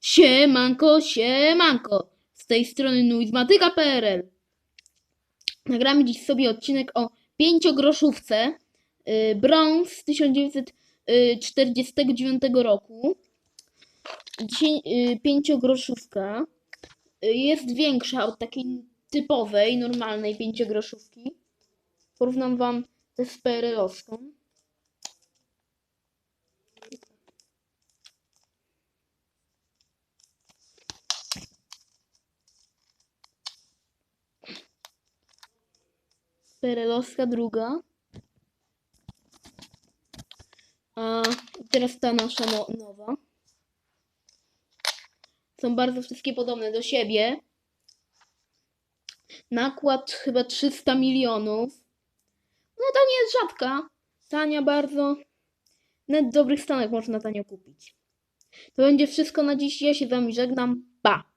Siemanko, siemanko! Z tej strony nuizmatyka.pl Nagramy dziś sobie odcinek o pięciogroszówce yy, Brąz z 1949 roku. Dzisiaj yy, pięciogroszówka yy, jest większa od takiej typowej, normalnej pięciogroszówki. Porównam wam ze z PRL-owską. Perelowska druga. A teraz ta nasza no, nowa. Są bardzo wszystkie podobne do siebie. Nakład chyba 300 milionów. No ta nie jest rzadka. Tania bardzo. Nawet w dobrych stanach można tanio kupić. To będzie wszystko na dziś. Ja się z wami żegnam. Pa!